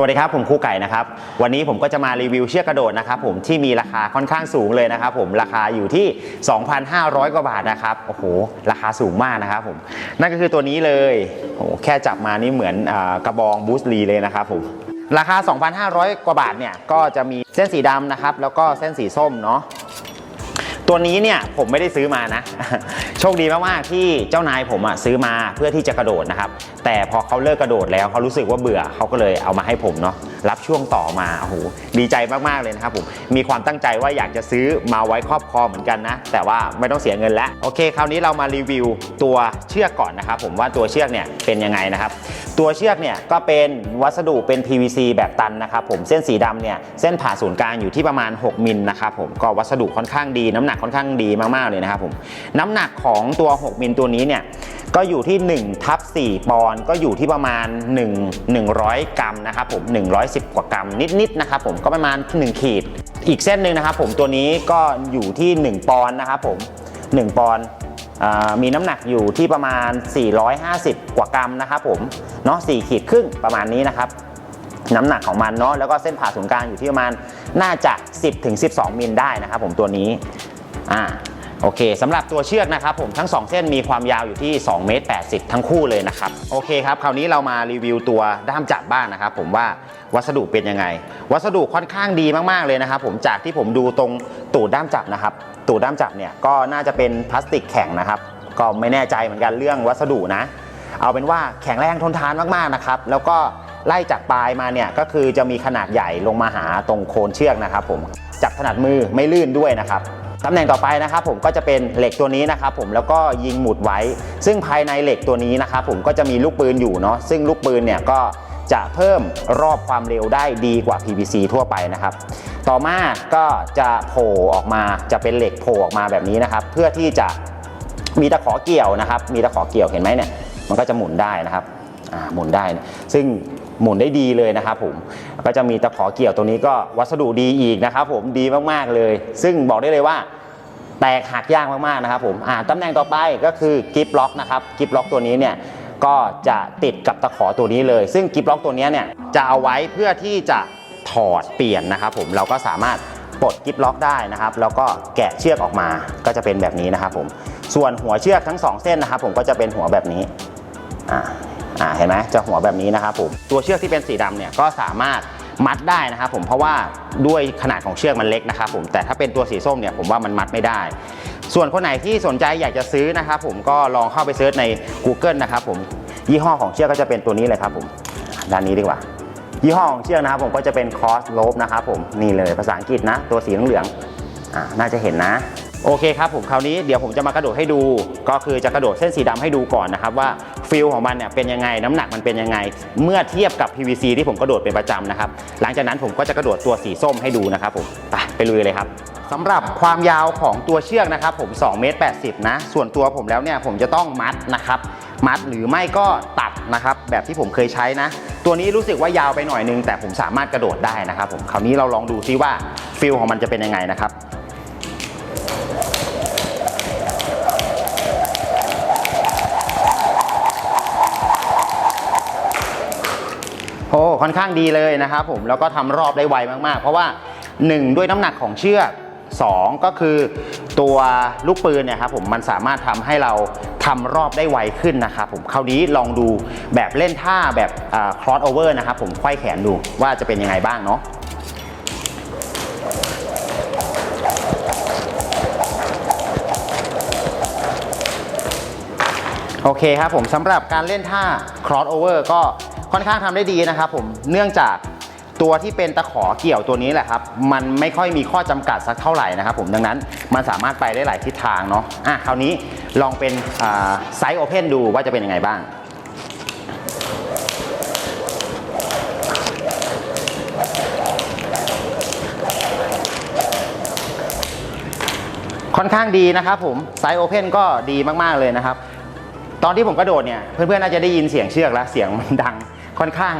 สวัสดีครับผมครูไก่นะครับวันนี้ผมก็จะมารีวิวเชือกกระโดดนะครับผมที่มีราคาค่อนข้างสูงเลยนะครับผมราคาอยู่ที่ 2,500 กว่าบาทนะครับโอ้โหราคาสูงมากนะครับผมนั่นก็คือตัวนี้เลยโอ้โหแค่จับมานี่เหมือนอกระบองบูสลีเลยนะครับผมราคา 2,500 กว่าบาทเนี่ยก็จะมีเส้นสีดำนะครับแล้วก็เส้นสีส้มเนาะ ตัวนี้เนี่ยผมไม่ได้ซื้อมานะ โชคดีมากๆที่เจ้านายผมอะซื้อมาเพื่อที่จะกระโดดนะครับ แต่พอเขาเลิกกระโดดแล้วเขารู้สึกว่าเบื่อเขาก็เลยเอามาให้ผมเนาะ รับช่วงต่อมาโอ้โหดีใจมากๆเลยนะครับผมมีความตั้งใจว่าอยากจะซื้อมาไว้ครอบครองเหมือนกันนะ แต่ว่าไม่ต้องเสียเงินแล้วโอเค คราวนี้เรามารีวิวตัวเชือกก่อนนะครับผมว่าตัวเชือกเนี่ยเป็นยังไงนะครับ ตัวเชือกเนี่ยก็เป็นวัสดุเป็น PVC แบบตันนะครับผมเส้นสีดำเนี่ยเส้นผ่าศูนย์กลางอยู่ที่ประมาณ 6 มิลนะครับผมก็วัสดุค่อนข้างดี น้ำหนักค่อนข้างดีมากๆเลยนะครับผมน้ำหนักของตัว 6 มิลตัวนี้เนี่ย ก็อยู่ที่1ทับ4ปอนด์ก็อยู่ที่ประมาณ 1 100 กรัมนะครับผม 110 กว่ากรัมนิดๆนะครับผมก็ประมาณ 1 ขีด อีกเส้นหนึ่งนะครับผมตัวนี้ก็อยู่ที่ 1 ปอนด์นะครับผม 1 ปอนด์มีน้ำหนักอยู่ที่ประมาณ 450 กว่ากรัมนะครับผมเนาะ4ขีดครึ่งประมาณนี้นะครับน้ำหนักของมันเนาะแล้วก็เส้นผ่าศูนย์กลางอยู่ที่ประมาณน่าจะ 10ถึง12 มิลได้นะครับผมตัวนี้อ่า โอเคสำหรับตัวเชือกนะครับผมทั้ง 2 เส้นมีความยาวอยู่ที่2เมตร80 ทั้งคู่เลยนะครับโอเคครับคราวนี้เรามารีวิวตัวด้ามจับบ้างนะครับผมว่าวัสดุเป็นยังไง วัสดุค่อนข้างดีมากๆเลยนะครับผมจากที่ผมดูตรงตูดด้ามจับนะครับตูดด้ามจับเนี่ยก็น่าจะเป็นพลาสติกแข็งนะครับก็ไม่แน่ใจเหมือนกันเรื่องวัสดุนะ เอาเป็นว่าแข็งแรงทนทานมากๆนะครับแล้วก็ไล่จากปลายมาเนี่ยก็คือจะมีขนาดใหญ่ลงมาหาตรงโคนเชือกนะครับผมจับถนัดมือไม่ลื่นด้วยนะครับ ตำแหน่งต่อไปนะครับผมก็จะเป็นเหล็กตัวนี้นะครับผมแล้วก็ยิงหมุดไว้ ซึ่งภายในเหล็กตัวนี้นะครับผมก็จะมีลูกปืนอยู่เนาะซึ่งลูกปืนเนี่ยก็จะเพิ่มรอบความเร็วได้ดีกว่า PVC ทั่วไปนะครับ ต่อมาก็จะโผล่ออกมาจะเป็นเหล็กโผล่ออกมาแบบนี้นะครับ เพื่อที่จะมีตะขอเกี่ยวนะครับ มีตะขอเกี่ยวเห็นไหมเนี่ยมันก็จะหมุนได้นะครับ หมุนได้ ซึ่งหมุนได้ดีเลยนะครับผมก็จะมีตะขอเกี่ยวตรงนี้ก็วัสดุดีอีกนะครับผมดีมากๆเลย ซึ่งบอกได้เลยว่าแตกหักยากมากๆนะครับผมอ่าตำแหน่งต่อไปก็คือกิฟล็อกนะครับกิฟล็อกตัวนี้เนี่ยก็จะติดกับตะขอตัวนี้เลย ซึ่งกิฟล็อกตัวนี้เนี่ยจะเอาไว้เพื่อที่จะถอดเปลี่ยนนะครับผมเราก็สามารถปลดกิฟล็อกได้นะครับ แล้วก็แกะเชือกออกมาก็จะเป็นแบบนี้นะครับผมส่วนหัวเชือกทั้งสองเส้นนะครับผมก็จะเป็นหัวแบบนี้อ่า อ่าเห็นไหมจะหัวแบบนี้นะครับผมตัวเชือกที่เป็นสีดำเนี่ยก็สามารถมัดได้นะครับผมเพราะว่าด้วยขนาดของเชือกมันเล็กนะครับผมแต่ถ้าเป็นตัวสีส้มเนี่ยผมว่ามันมัดไม่ได้ ส่วนคนไหนที่สนใจอยากจะซื้อนะครับผมก็ลองเข้าไปเซิร์ชใน Google นะครับผมยี่ห้อของเชือกก็จะเป็นตัวนี้เลยครับผมด้านนี้ดีกว่ายี่ห้อของเชือกนะครับผมก็จะเป็น Cross Rope นะครับผมนี่เลยภาษาอังกฤษนะ ตัวสีเหลืองอ่าน่าจะเห็นนะโอเคครับผมคราวนี้เดี๋ยวผมจะมากระโดดให้ดู ก็คือจะกระโดดเส้นสีดำให้ดูก่อนนะครับว่า ฟิลของมันเนี่ยเป็นยังไงน้ำหนักมันเป็นยังไง เมื่อเทียบกับ PVC ที่ผมกระโดดเป็นประจำนะครับหลังจากนั้นผมก็จะกระโดดตัวสีส้มให้ดูนะครับผมไปไปลุยเลยครับสำหรับความยาวของตัวเชือกนะครับผม2เมตร80นะส่วนตัวผมแล้วเนี่ยผมจะต้องมัดนะครับมัดหรือไม่ก็ตัดนะครับแบบที่ผมเคยใช้นะ ตัวนี้รู้สึกว่ายาวไปหน่อยนึง แต่ผมสามารถกระโดดได้นะครับผมคราวนี้เราลองดูซิว่าฟิลของมันจะเป็นยังไงนะครับ โอ้ค่อนข้างดีเลยนะครับผมแล้วก็ทำรอบได้ไวมากๆ เพราะว่า 1 ด้วยน้ำหนักของเชือก 2 ก็คือตัวลูกปืนเนี่ยครับผมมันสามารถทำให้เราทำรอบได้ไวขึ้นนะครับผมคราวนี้ลองดูแบบเล่นท่าแบบ cross over นะครับผมไขว้แขนดูว่าจะเป็นยังไงบ้างเนาะโอเคครับผมสำหรับการเล่นท่า cross over ก็ ค่อนข้างทำได้ดีนะครับผมเนื่องจากตัวที่เป็นตะขอเกี่ยวตัวนี้แหละครับ มันไม่ค่อยมีข้อจำกัดสักเท่าไหร่นะครับผมดังนั้นมันสามารถไปได้หลายทิศทางเนาะอะคราวนี้ลองเป็นไซส์โอเพนดูว่าจะเป็นยังไงบ้างค่อนข้างดีนะครับผมไซส์โอเพนก็ดีมาก ๆ เลยนะครับ ตอนที่ผมกระโดดเนี่ย เพื่อน ๆ น่าจะได้ยินเสียงเชือกแล้ว เสียงมันดัง ค่อนข้าง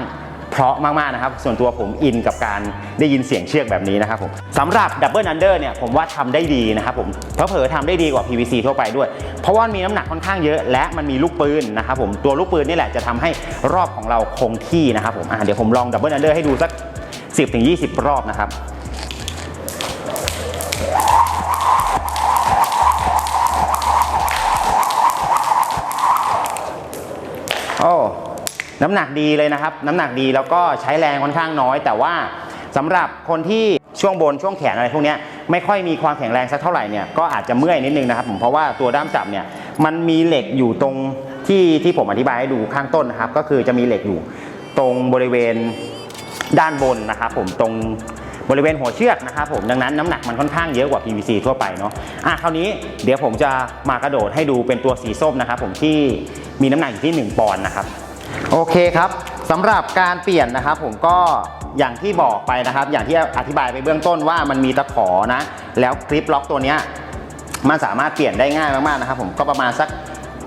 เพราะมากๆนะครับ ส่วนตัวผมอินกับการได้ยินเสียงเชือกแบบนี้นะครับผมสำหรับดับเบิลอันเดอร์เนี่ยผมว่าทำได้ดีนะครับผมเพอเผลอๆทำได้ดีกว่า PVC ทั่วไปด้วย เพราะว่ามีน้ำหนักค่อนข้างเยอะ และมันมีลูกปืนนะครับผมตัวลูกปืนนี่แหละจะทำให้รอบของเราคงที่นะครับผมเดี๋ยวผมลองดับเบิลอันเดอร์ให้ดูสัก 10-20 รอบนะครับโอ้ น้ำหนักดีเลยนะครับ น้ำหนักดีแล้วก็ใช้แรงค่อนข้างน้อย แต่ว่าสำหรับคนที่ช่วงบนช่วงแขนอะไรพวกนี้ไม่ค่อยมีความแข็งแรงสักเท่าไหร่เนี่ยก็อาจจะเมื่อยนิดนึงนะครับผมเพราะว่าตัวด้ามจับเนี่ยมันมีเหล็กอยู่ตรงที่ที่ผมอธิบายให้ดูข้างต้นนะครับ ก็คือจะมีเหล็กอยู่ตรงบริเวณด้านบนนะครับผมตรงบริเวณหัวเชือกนะครับผมดังนั้นน้ำหนักมันค่อนข้างเยอะกว่า PVC ทั่วไปเนาะอะคราวนี้เดี๋ยวผมจะมากระโดดให้ดูเป็นตัวสีส้มนะครับผมที่มีน้ำหนักอยู่ที่ 1 ปอนด์นะครับ โอเคครับสำหรับการเปลี่ยนนะครับผมก็อย่างที่บอกไปนะครับ อย่างที่อธิบายไปเบื้องต้นว่ามันมีตะขอนะ แล้วคลิปล็อกตัวเนี้ยมันสามารถเปลี่ยนได้ง่ายมากๆนะครับ ผมก็ประมาณสัก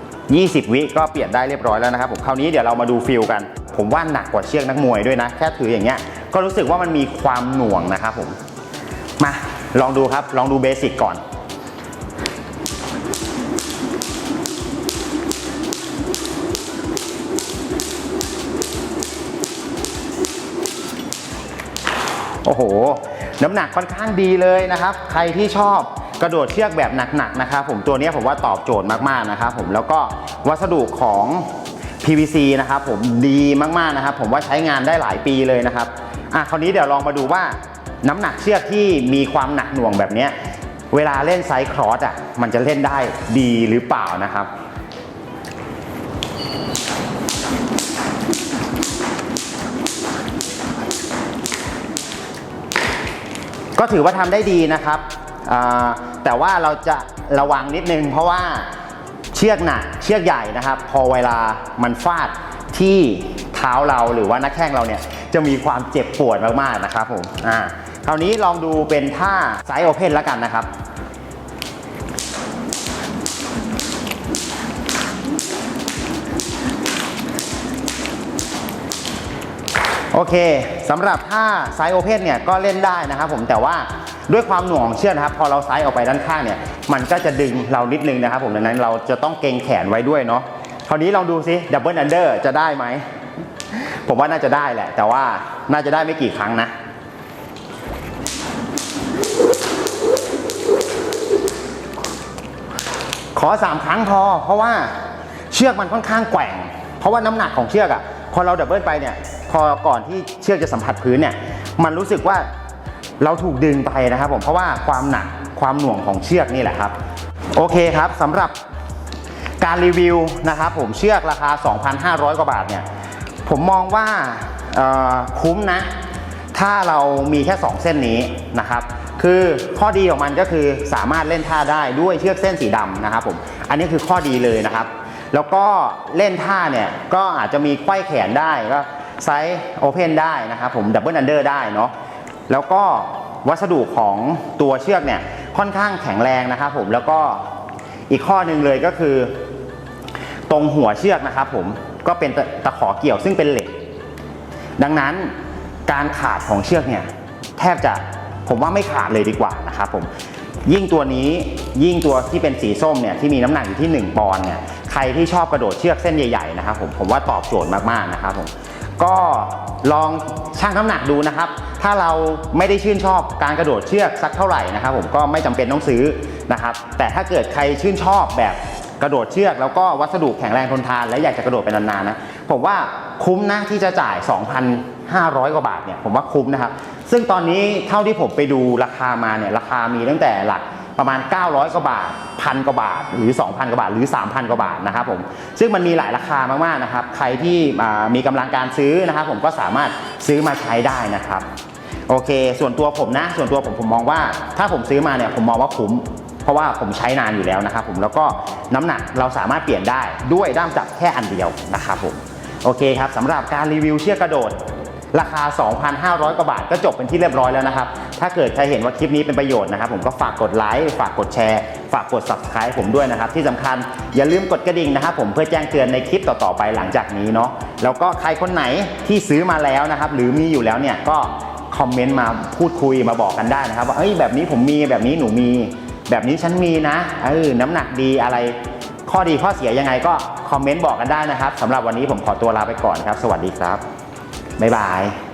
20 วิก็เปลี่ยนได้เรียบร้อยแล้วนะครับ ผมคราวนี้เดี๋ยวเรามาดูฟิลกัน ผมว่าหนักกว่าเชือกนักมวยด้วยนะ แค่ถืออย่างเงี้ยก็รู้สึกว่ามันมีความหน่วงนะครับผมมาลองดูครับลองดูเบสิกก่อน โอ้โห น้ำหนักค่อนข้างดีเลยนะครับ ใครที่ชอบกระโดดเชือกแบบหนักๆนะครับผมตัวนี้ผมว่าตอบโจทย์มากๆนะครับผมแล้วก็วัสดุของ PVC นะครับผมดีมากๆนะครับ ผมว่าใช้งานได้หลายปีเลยนะครับอะคราวนี้เดี๋ยวลองมาดูว่าน้ำหนักเชือกที่มีความหนักหน่วงแบบนี้เวลาเล่นไซส์ครอสอะมันจะเล่นได้ดีหรือเปล่านะครับ ก็ถือว่าทำได้ดีนะครับ แต่ว่าเราจะระวังนิดนึง เพราะว่าเชือกหนักเชือกใหญ่นะครับ พอเวลามันฟาดที่เท้าเราหรือว่าหน้าแข้งเราเนี่ยจะมีความเจ็บปวดมากๆนะครับผมอ่าคราวนี้ลองดูเป็นท่าไซส์โอเพนแล้วกันนะครับ โอเคสำหรับถ้าไซส์โอเพนเนี่ยก็เล่นได้นะครับผมแต่ว่าด้วยความหน่วงของเชือกนะครับพอเราไซส์ออกไปด้านข้างเนี่ยมันก็จะดึงเรานิดนึงนะครับผมดังนั้นเราจะต้องเกรงแขนไว้ด้วยเนาะคราวนี้ลองดูซิดับเบิลอันเดอร์จะได้ไหมผมว่าน่าจะได้แหละ แต่ว่าน่าจะได้ไม่กี่ครั้งนะขอ3ครั้งพอ เพราะว่าเชือกมันค่อนข้างแกว่ง เพราะว่าน้ำหนักของเชือกอะพอเราดับเบิลไปเนี่ย พอก่อนที่เชือกจะสัมผัสพื้นเนี่ยมันรู้สึกว่าเราถูกดึงไปนะครับผมเพราะว่าความหนักความหน่วงของเชือกนี่แหละครับ โอเคครับสำหรับการรีวิวนะครับผมเชือกราคา 2,500 กว่าบาทเนี่ยผมมองว่าคุ้มนะ ถ้าเรามีแค่ 2 เส้นนี้นะครับคือข้อดีของมันก็คือสามารถเล่นท่าได้ด้วยเชือกเส้นสีดำนะครับผมอันนี้คือข้อดีเลยนะครับ แล้วก็เล่นท่าเนี่ยก็อาจจะมีไขว้แขนได้ก็ ไซส์โอเพนได้นะครับผมดับเบิลอันเดอร์ได้เนาะแล้วก็วัสดุของตัวเชือกเนี่ยค่อนข้างแข็งแรงนะครับผมแล้วก็อีกข้อหนึ่งเลยก็คือ ตรงหัวเชือกนะครับผมก็เป็นตะตะขอเกี่ยวซึ่งเป็นเหล็ก ดังนั้นการขาดของเชือกเนี่ยแทบจะผมว่าไม่ขาดเลยดีกว่านะครับผมยิ่งตัวนี้ยิ่งตัวที่เป็นสีส้มเนี่ยที่มีน้ำหนักอยู่ที่ 1 ปอนด์เนี่ยใครที่ชอบกระโดดเชือกเส้นใหญ่ๆนะครับผมผมว่าตอบโจทย์มากๆนะครับผม ก็ลองชั่งน้ำหนักดูนะครับ ถ้าเราไม่ได้ชื่นชอบการกระโดดเชือกสักเท่าไหร่นะครับผมก็ไม่จำเป็นต้องซื้อนะครับ แต่ถ้าเกิดใครชื่นชอบแบบกระโดดเชือกแล้วก็วัสดุแข็งแรงทนทาน และอยากจะกระโดดไปนานๆนะผมว่าคุ้มนะที่จะจ่าย 2,500 กว่าบาทเนี่ยผมว่าคุ้มนะครับ ซึ่งตอนนี้เท่าที่ผมไปดูราคามาเนี่ยราคามีตั้งแต่หลัก ประมาณ 900 กว่าบาทพันกว่าบาท หรือ 2,000 กว่าบาท หรือ 3,000 กว่าบาทนะครับผม ซึ่งมันมีหลายราคามากๆนะครับ ใครที่มีกำลังการซื้อนะครับ ผมก็สามารถซื้อมาใช้ได้นะครับ โอเค ส่วนตัวผมนะ ส่วนตัวผมผมมองว่า ถ้าผมซื้อมาเนี่ยผมมองว่าคุ้ม เพราะว่าผมใช้นานอยู่แล้วนะครับ ผม แล้วก็น้ำหนักเราสามารถเปลี่ยนได้ด้วยด้ามจับแค่อันเดียวนะครับผม โอเคครับสำหรับการรีวิวเชือกกระโดดราคา 2,500 กว่าบาทก็จบเป็นที่เรียบร้อยแล้วนะครับ ถ้าเกิดใครเห็นว่าคลิปนี้เป็นประโยชน์นะครับ ผมก็ฝากกดไลค์ฝากกดแชร์ ฝากกด subscribe ผมด้วยนะครับ ที่สำคัญอย่าลืมกดกระดิ่งนะครับผมเพื่อแจ้งเตือนในคลิปต่อๆไปหลังจากนี้เนาะแล้วก็ใครคนไหนที่ซื้อมาแล้วนะครับ หรือมีอยู่แล้วเนี่ยก็คอมเมนต์มาพูดคุยมาบอกกันได้นะครับ ว่าเอ้ยแบบนี้ผมมีแบบนี้หนูมี แบบนี้ฉันมีนะเออน้ำหนักดีอะไร ข้อดีข้อเสียยังไงก็คอมเมนต์บอกกันได้นะครับสำหรับวันนี้ผมขอตัวลาไปก่อนครับ สวัสดีครับบ๊ายบาย